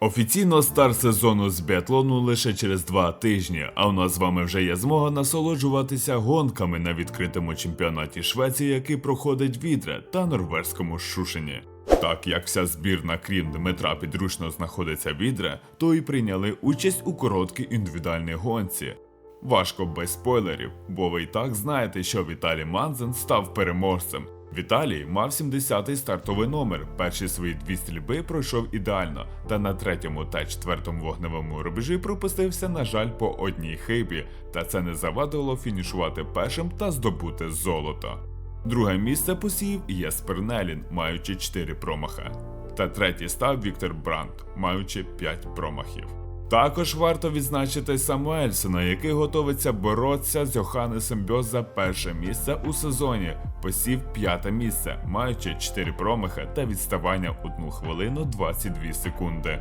Офіційно старт сезону з біатлону лише через два тижні, а у нас з вами вже є змога насолоджуватися гонками на відкритому чемпіонаті Швеції, який проходить Відре та норвезькому Шушені. Так як вся збірна, крім Дмитра підручно знаходиться Відре, то і прийняли участь у короткій індивідуальній гонці. Важко без спойлерів, бо ви і так знаєте, що Віталій Манзен став переможцем. Віталій мав 70-й стартовий номер. Перші свої дві стрільби пройшов ідеально, та на третьому та четвертому вогневому рубежі пропустився, на жаль, по одній хибі, та це не завадило фінішувати першим та здобути золото. Друге місце посів Єспер Нелін, маючи 4 промаха. Та третій став Віктор Брандт, маючи 5 промахів. Також варто відзначити Самуельсона, який готовиться боротися з Йоханнесом Бьос за перше місце у сезоні, посів п'яте місце, маючи 4 промахи та відставання 1 хвилину 22 секунди.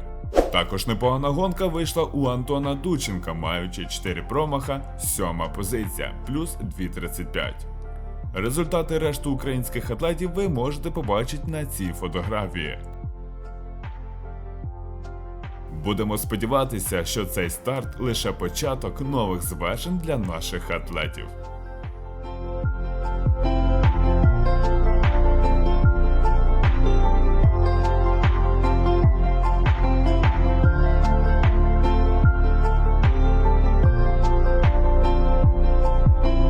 Також непогана гонка вийшла у Антона Дученка, маючи 4 промаха, сьома позиція, плюс 2.35. Результати решту українських атлетів ви можете побачити на цій фотографії. Будемо сподіватися, що цей старт лише початок нових звершень для наших атлетів.